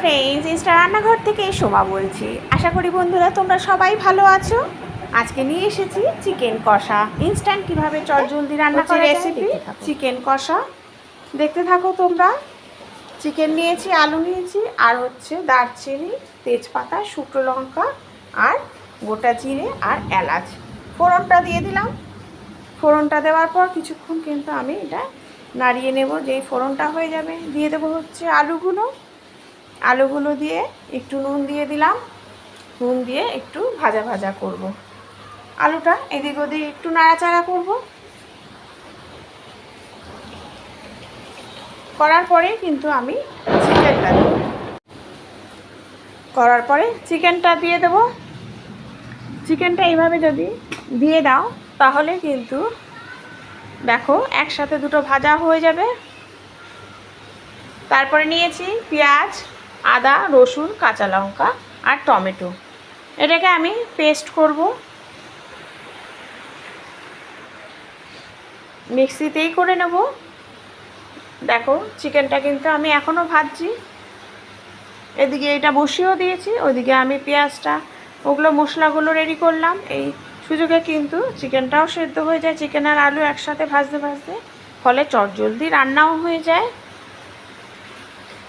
Friends Insta রান্নাঘর থেকে শোভা বলছি। আশা করি বন্ধুরা তোমরা সবাই ভালো আছো। আজকে নিয়ে এসেছি চিকেন কষা। ইনস্ট্যান্ট কীভাবে চটজলদি রান্না করা রেসিপি, রেসিপি চিকেন কষা। দেখতে থাকো তোমরা। চিকেন নিয়েছি আলু নিয়েছি আর হচ্ছে দারচিনি তেজপাতা শুকনো লঙ্কা আর গোটা জিরে আর এলাচ। ফোড়নটা দিয়ে দিলাম। ফোড়নটা দেওয়ার পর কিছুক্ষণ কিন্তু আমি এটা নাড়িয়ে নেব। যেই ফোড়নটা হয়ে যাবে দিয়ে দেবো হচ্ছে আলুগুলো। আলুগুলো দিয়ে একটু নুন দিয়ে দিলাম। নুন দিয়ে একটু ভাজা ভাজা করব। আলুটা এদিক ওদিক একটু নাড়াচাড়া করব। করার পরে কিন্তু আমি চিকেনটা দেবো। করার পরে চিকেনটা দিয়ে দেবো। চিকেনটা এইভাবে যদি দিয়ে দাও, তাহলে কিন্তু দেখো একসাথে দুটো ভাজা হয়ে যাবে। তারপরে নিয়েছি পেঁয়াজ আদা, রসুন, কাঁচা লঙ্কা আর টমেটো। এটাকে আমি পেস্ট করব। মিক্সিতেই করে নেব। দেখো, চিকেনটা কিন্তু আমি এখনও ভাজছি। এদিকে এটা বসিয়েও দিয়েছি, ওইদিকে আমি পেঁয়াজটা, ওগুলো মশলাগুলো রেডি করলাম। এই সুযোগে কিন্তু চিকেনটাও সেদ্ধ হয়ে যায়। চিকেন আর আলু একসাথে ভাজতে ভাজতে, ফলে চটজলদি রান্নাও হয়ে যায়।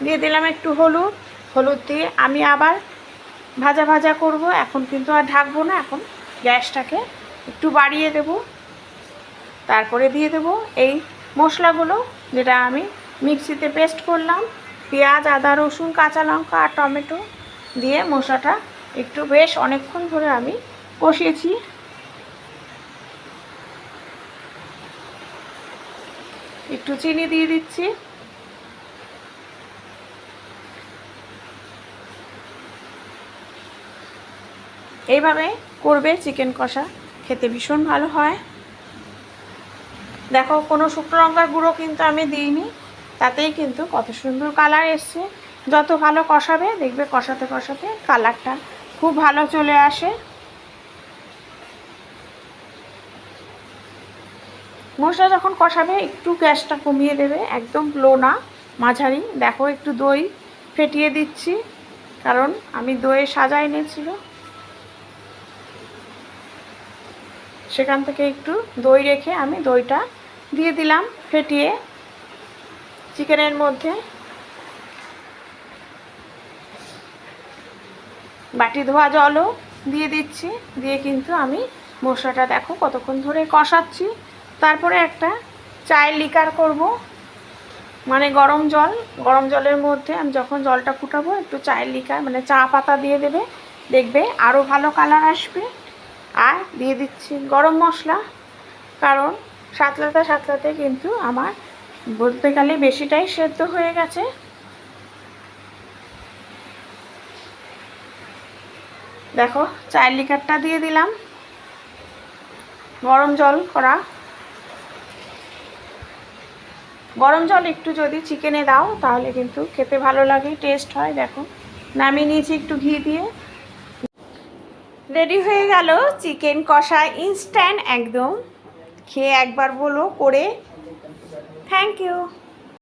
দিয়ে দিলাম একটু হলুদ হলুদ দিয়ে আমি আবার ভাজা ভাজা করব। এখন কিন্তু আর ঢাকবো না, এখন গ্যাসটাকে একটু বাড়িয়ে দেব। তারপরে দিয়ে দেব এই মশলাগুলো, যেটা আমি মিক্সিতে পেস্ট করলাম। পেঁয়াজ, আদা, রসুন, কাঁচা লঙ্কা আর টমেটো দিয়ে মশলাটা একটু বেশ অনেকক্ষণ ধরে আমি কষিয়েছি। একটু চিনি দিয়ে দিচ্ছি। এইভাবে করবে চিকেন কষা। খেতে ভীষণ ভালো হয়। দেখো, কোনো শুকনো লঙ্কার গুঁড়ো কিন্তু আমি দিইনি। তাতেই কিন্তু কত সুন্দর কালার এসছে। যত ভালো কষাবে, দেখবে কষাতে কষাতে কালারটা খুব ভালো চলে আসে। মশলা যখন কষাবে, একটু গ্যাসটা কমিয়ে দেবে। একদম লো না, মাঝারি। দেখো, একটু দই ফেটিয়ে দিচ্ছি। কারণ আমি দইয়ে সাজা এনেছিল। সেখান থেকে একটু দই রেখে আমি দইটা দিয়ে দিলাম ফেটিয়ে। চিকেনের মধ্যে বাটি ধোয়া জলও দিয়ে দিচ্ছি। দিয়ে কিন্তু আমি মশলাটা দেখো কতক্ষণ ধরে কষাচ্ছি। তারপরে একটা চায়ের লিকার করব মানে গরম জল। গরম জলের মধ্যে আমি যখন জলটা ফুটাবো একটু চায়ের লিকার মানে চা পাতা দিয়ে দেবে। দেখবে আরও ভালো কালার আসবে। আর দিয়ে দিচ্ছি গরম মশলা। কারণ সাতলাতে সাতলাতে কিন্তু আমার বলতে গেলে বেশিটাই সেদ্ধ হয়ে গেছে। দেখো, চায়ের লিকারটা দিয়ে দিলাম। গরম জল করা। গরম জল একটু যদি চিকেনে দাও, তাহলে কিন্তু খেতে ভালো লাগে টেস্ট হয়। দেখো, নামিয়ে নিয়েছি একটু ঘি দিয়ে। রেডি হয়ে গেল চিকেন কষা ইনস্ট্যান্ট একদম। খেয়ে একবার বলো করে। Thank you